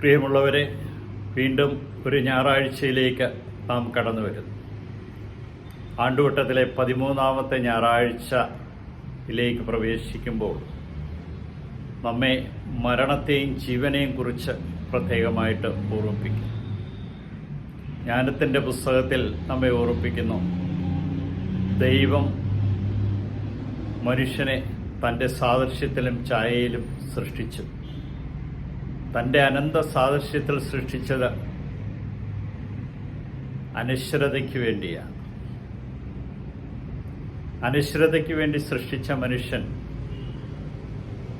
പ്രിയമുള്ളവരെ വീണ്ടും ഒരു ഞായറാഴ്ചയിലേക്ക് നാം കടന്നു വരുന്നു. ആണ്ടുവട്ടത്തിലെ പതിമൂന്നാമത്തെ ഞായറാഴ്ചയിലേക്ക് പ്രവേശിക്കുമ്പോൾ നമ്മെ മരണത്തെയും ജീവനെയും കുറിച്ച് പ്രത്യേകമായിട്ട് ഓർമ്മിപ്പിക്കും ജ്ഞാനത്തിന്റെ പുസ്തകത്തിൽ നമ്മെ ഓർമ്മിപ്പിക്കുന്നു ദൈവം മനുഷ്യനെ തന്റെ സാദൃശ്യത്തിലും ഛായയിലും സൃഷ്ടിച്ചു. തന്റെ അനന്ത സാദൃശ്യത്തിൽ സൃഷ്ടിച്ചത് അനശ്വരതയ്ക്ക് വേണ്ടിയാണ്. അനശ്വരതയ്ക്ക് വേണ്ടി സൃഷ്ടിച്ച മനുഷ്യൻ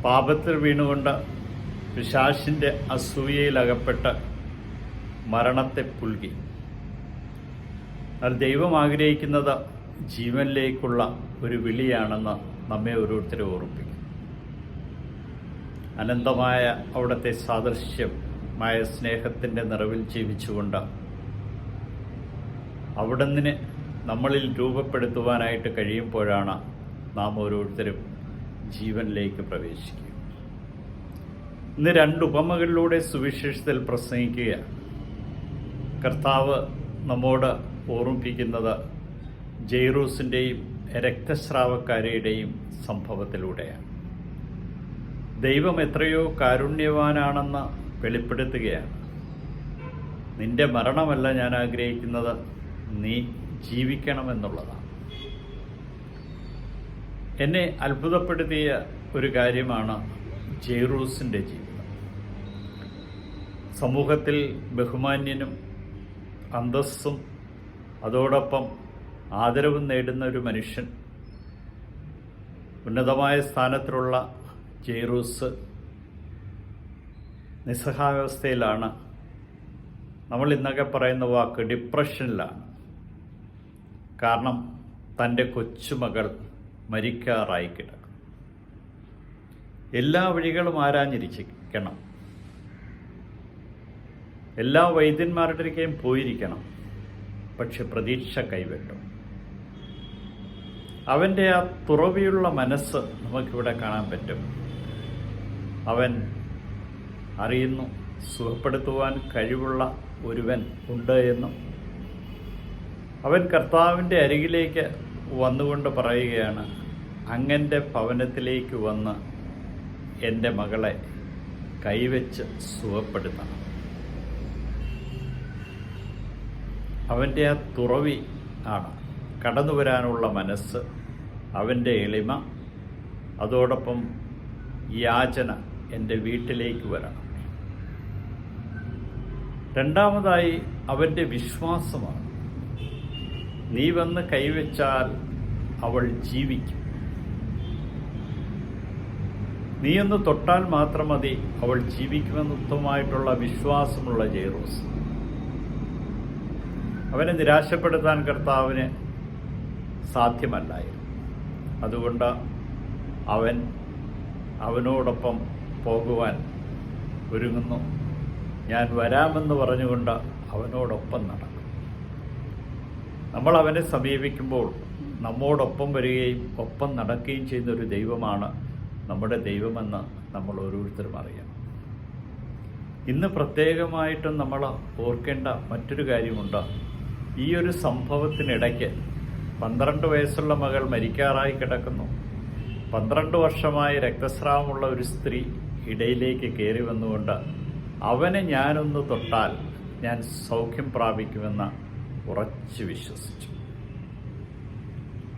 പാപത്തിൽ വീണുകൊണ്ട് പിശാശിന്റെ അസൂയയിലകപ്പെട്ട് മരണത്തെ പുൽകി. എന്നാൽ ദൈവം ആഗ്രഹിക്കുന്നത് ജീവനിലേക്കുള്ള ഒരു വിളിയാണെന്ന് നമ്മെ ഓരോരുത്തരും ഓർമ്മിപ്പിക്കും. അനന്തമായ അവിടുത്തെ സാദൃശ്യമായ സ്നേഹത്തിന്റെ നിറവിൽ ജീവിച്ചുകൊണ്ട്. അവിടുന്ന് നമ്മളിൽ രൂപപ്പെടുത്തുവാനായിട്ട് കഴിയുമ്പോഴാണ് നാം ഓരോരുത്തരും ജീവനിലേക്ക് പ്രവേശിക്കുക. ഇന്ന് രണ്ട് ഉപമകളിലൂടെ സുവിശേഷത്തിൽ പ്രസംഗിക്കുക. കർത്താവ് നമ്മോട് ഓർമ്മിപ്പിക്കുന്നത് ജെയ്റൂസിന്റെയും രക്തസ്രാവക്കാരിയുടെയും സംഭവത്തിലൂടെയാണ്. ദൈവം എത്രയോ കാരുണ്യവാനാണെന്ന് വെളിപ്പെടുത്തുകയാണ്. നിന്റെ മരണമല്ല ഞാൻ ആഗ്രഹിക്കുന്നത്. നീ ജീവിക്കണമെന്നുള്ളതാണ്. എന്നെ അത്ഭുതപ്പെടുത്തിയ ഒരു കാര്യമാണ് ജെയ്റൂസിന്റെ ജീവിതം. സമൂഹത്തിൽ ബഹുമാന്യനും അന്തസ്സും അതോടൊപ്പം ആദരവും നേടുന്ന ഒരു മനുഷ്യൻ ഉന്നതമായ സ്ഥാനത്തിലുള്ള ജെയ്റൂസ് നിസ്സഹാവസ്ഥയിലാണ് നമ്മൾ ഇന്നൊക്കെ പറയുന്ന വാക്ക് ഡിപ്രഷനിലാണ് കാരണം തന്റെ കൊച്ചുമകൾ മരിക്കാറായി കിടക്കും. എല്ലാ വഴികളും ആരാഞ്ഞിരിക്കണം. എല്ലാ വൈദ്യന്മാരുടെയും പോയിരിക്കണം. പക്ഷെ പ്രതീക്ഷ കൈവിട്ടു. അവന്റെ ആ തുറവിയുള്ള മനസ്സ് നമുക്കിവിടെ കാണാൻ പറ്റും. അവൻ അറിയുന്നു സുഖപ്പെടുത്തുവാൻ കഴിവുള്ള ഒരുവൻ ഉണ്ട് എന്നും. അവൻ കർത്താവിന്റെ അരികിലേക്ക് വന്നുകൊണ്ട് പറയുകയാണ് അങ്ങന്റെ ഭവനത്തിലേക്ക് വന്ന് എന്റെ മകളെ കൈവച്ച് സുഖപ്പെടുത്തണം. അവന്റെ ആ തുറവി ആണ് കടന്നു വരാനുള്ള മനസ്സ് അവന്റെ എളിമ അതോടൊപ്പം യാചന എന്റെ വീട്ടിലേക്ക് വരണം രണ്ടാമതായി അവന്റെ വിശ്വാസമാണ്. നീ വന്ന് കൈവച്ചാൽ അവൾ ജീവിക്കും. നീ ഒന്ന് തൊട്ടാൽ മാത്രം മതി അവൾ ജീവിക്കുമെന്ന് ഉത്തമമായിട്ടുള്ള വിശ്വാസമുള്ള ജെയ്റോസ്. അവനെ നിരാശപ്പെടുത്താൻ കർത്താവിന് സാധ്യമല്ലായിരുന്നു. അതുകൊണ്ട് അവൻ അവനോടൊപ്പം പോകുവാൻ ഒരുങ്ങുന്നു. ഞാൻ വരാമെന്ന് പറഞ്ഞുകൊണ്ട് അവനോടൊപ്പം നടക്കും. നമ്മൾ അവനെ സമീപിക്കുമ്പോൾ നമ്മോടൊപ്പം വരികയും ഒപ്പം നടക്കുകയും ചെയ്യുന്ന ഒരു ദൈവമാണ് നമ്മുടെ ദൈവമെന്ന് നമ്മൾ ഓരോരുത്തരും അറിയണം. ഇന്ന് പ്രത്യേകമായിട്ടും നമ്മൾ ഓർക്കേണ്ട മറ്റൊരു കാര്യമുണ്ട്. ഈ ഒരു സംഭവത്തിനിടയ്ക്ക് പന്ത്രണ്ട് വയസ്സുള്ള മകൾ മരിക്കാറായി കിടക്കുന്നു. പന്ത്രണ്ട് വർഷമായി രക്തസ്രാവമുള്ള ഒരു സ്ത്രീ ഇടയിലേക്ക് കയറി വന്നുകൊണ്ട് അവനെ ഞാനൊന്ന് തൊട്ടാൽ ഞാൻ സൗഖ്യം പ്രാപിക്കുമെന്ന് ഉറച്ച് വിശ്വസിച്ചു.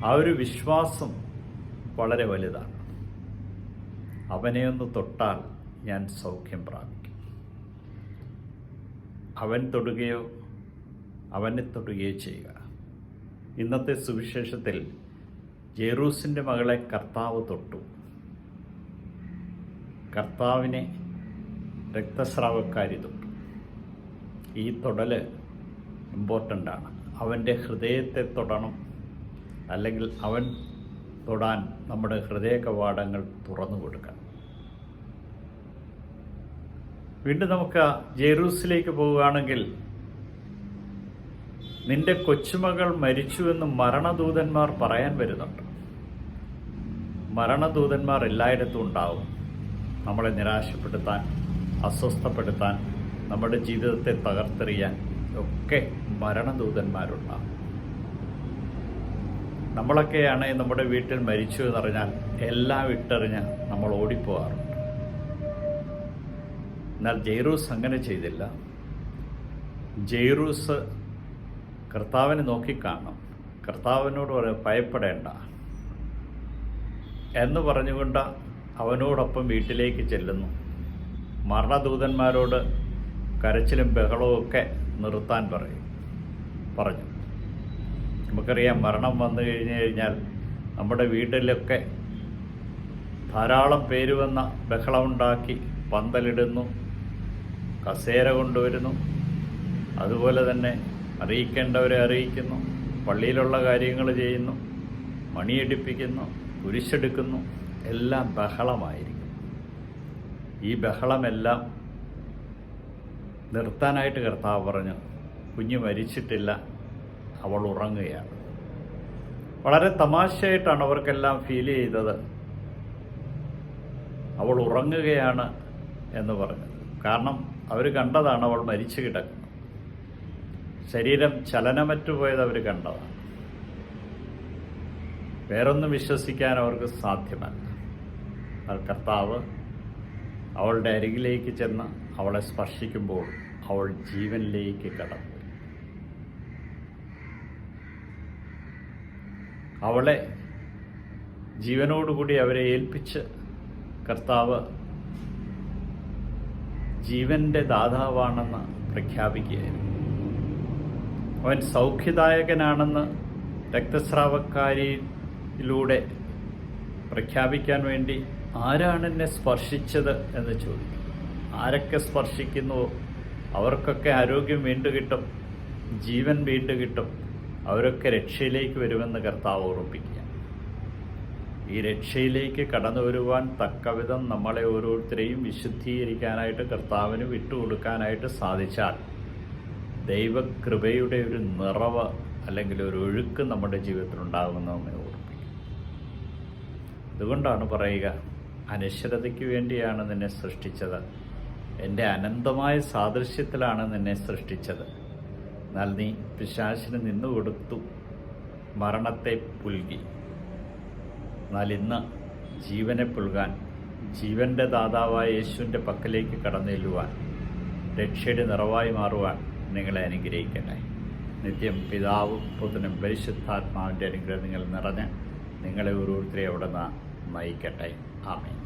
ആ ഒരു വിശ്വാസം വളരെ വലുതാണ്. അവനെ ഒന്ന് തൊട്ടാൽ ഞാൻ സൗഖ്യം പ്രാപിക്കും. അവൻ തൊടുകയോ അവനെ തൊടുകയോ ചെയ്യുക. ഇന്നത്തെ സുവിശേഷത്തിൽ ജെറൂസിന്റെ മകളെ കർത്താവ് തൊട്ടു. കർത്താവിനെ രക്തസ്രാവക്കാരി തൊട്ടു ഈ തൊടൽ ഇമ്പോർട്ടന്റ് ആണ്. അവന്റെ ഹൃദയത്തെ തൊടണം. അല്ലെങ്കിൽ അവൻ തൊടാൻ നമ്മുടെ ഹൃദയ കവാടങ്ങൾ തുറന്നു കൊടുക്കണം. വീണ്ടും നമുക്ക് ജെറൂസിലേക്ക് പോവുകയാണെങ്കിൽ നിന്റെ കൊച്ചുമകൾ മരിച്ചുവെന്ന് മരണദൂതന്മാർ പറയാൻ വരുന്നുണ്ട്. മരണദൂതന്മാർ എല്ലായിടത്തും ഉണ്ടാവും. നമ്മളെ നിരാശപ്പെടുത്താൻ അസ്വസ്ഥപ്പെടുത്താൻ നമ്മുടെ ജീവിതത്തെ തകർത്തെറിയാൻ ഒക്കെ മരണദൂതന്മാരുണ്ടാകും നമ്മളൊക്കെയാണ് നമ്മുടെ വീട്ടിൽ മരിച്ചു എന്ന് പറഞ്ഞാൽ എല്ലാം ഇട്ടെറിഞ്ഞ് നമ്മൾ ഓടിപ്പോകാറുണ്ട്. എന്നാൽ ജെയ്റൂസ് അങ്ങനെ ചെയ്തില്ല. ജെയ്റൂസ് കർത്താവിനെ നോക്കിക്കാണണം. കർത്താവിനോട് ഭയപ്പെടേണ്ട. എന്ന് പറഞ്ഞുകൊണ്ട് അവനോടൊപ്പം വീട്ടിലേക്ക് ചെല്ലുന്നു. മരണദൂതന്മാരോട് കരച്ചിലും ബഹളവും ഒക്കെ നിർത്താൻ പറയും. പറഞ്ഞു നമുക്കറിയാം മരണം വന്നു കഴിഞ്ഞു കഴിഞ്ഞാൽ നമ്മുടെ വീട്ടിലൊക്കെ ധാരാളം പേര് വന്ന ബഹളമുണ്ടാക്കി പന്തലിടുന്നു കസേര കൊണ്ടുവരുന്നു അതുപോലെ തന്നെ അറിയിക്കേണ്ടവരെ അറിയിക്കുന്നു പള്ളിയിലുള്ള കാര്യങ്ങൾ ചെയ്യുന്നു മണിയടിപ്പിക്കുന്നു കുരിശെടുക്കുന്നു എല്ലാം ബഹളമായിരിക്കും. ഈ ബഹളമെല്ലാം നിർത്താനായിട്ട് കർത്താവ് പറഞ്ഞു കുഞ്ഞ് മരിച്ചിട്ടില്ല അവൾ ഉറങ്ങുകയാണ്. വളരെ തമാശയായിട്ടാണ് അവർക്കെല്ലാം ഫീൽ ചെയ്തത്. അവൾ ഉറങ്ങുകയാണ് എന്ന് പറഞ്ഞു കാരണം അവർ കണ്ടതാണ് അവൾ മരിച്ചു കിടക്കുന്നത്. ശരീരം ചലനമറ്റു പോയത് അവർ കണ്ടതാണ്. വേറൊന്നും വിശ്വസിക്കാൻ അവർക്ക് സാധ്യമല്ല. കർത്താവ് അവളുടെ അരികിലേക്ക് ചെന്ന് അവളെ സ്പർശിക്കുമ്പോൾ അവൾ ജീവനിലേക്ക് കടന്നു. അവളെ ജീവനോടുകൂടി അവരെ ഏൽപ്പിച്ച് കർത്താവ് ജീവന്റെ ദാതാവാണെന്ന് പ്രഖ്യാപിക്കുകയായിരുന്നു. അവൻ സൗഖ്യദായകനാണെന്ന് രക്തസ്രാവക്കാരിയിലൂടെ പ്രഖ്യാപിക്കാൻ വേണ്ടി ആരാണ് എന്നെ സ്പർശിച്ചത് എന്ന് ചോദിക്കും. ആരൊക്കെ സ്പർശിക്കുന്നുവോ അവർക്കൊക്കെ ആരോഗ്യം വീണ്ടു കിട്ടും ജീവൻ വീണ്ടു കിട്ടും. അവരൊക്കെ രക്ഷയിലേക്ക് വരുമെന്ന് കർത്താവ് ഓർമ്മിപ്പിക്കുക ഈ രക്ഷയിലേക്ക് കടന്നു വരുവാൻ തക്കവിധം നമ്മളെ ഓരോരുത്തരെയും വിശുദ്ധീകരിക്കാനായിട്ട് കർത്താവിന് വിട്ടുകൊടുക്കാനായിട്ട് സാധിച്ചാൽ ദൈവകൃപയുടെ ഒരു നിറവ് അല്ലെങ്കിൽ ഒരു ഒഴുക്ക് നമ്മുടെ ജീവിതത്തിൽ ഉണ്ടാകുന്നതെന്ന് ഓർമ്മിപ്പിക്കും അതുകൊണ്ടാണ് പറയുക അനശ്വരതയ്ക്ക് വേണ്ടിയാണ് നിന്നെ സൃഷ്ടിച്ചത്. എന്റെ അനന്തമായ സാദൃശ്യത്തിലാണ് നിന്നെ സൃഷ്ടിച്ചത്. എന്നാൽ നീ പിശാശിന് നിന്നു കൊടുത്തു. മരണത്തെ പുൽകി. എന്നാൽ ഇന്ന് ജീവനെ പുൽകാൻ ജീവന്റെ ദാതാവായ യേശുവിന്റെ പക്കലേക്ക് കടന്നെല്ലുവാൻ രക്ഷയുടെ നിറവായി മാറുവാൻ നിങ്ങളെ അനുഗ്രഹിക്കട്ടെ. നിത്യം പിതാവും പുത്രനും പരിശുദ്ധാത്മാവിന്റെ അനുഗ്രഹം നിങ്ങൾ നിറഞ്ഞ് നിങ്ങളെ ഓരോരുത്തരെ അവിടെ നിന്ന് നയിക്കട്ടെ. ആമേ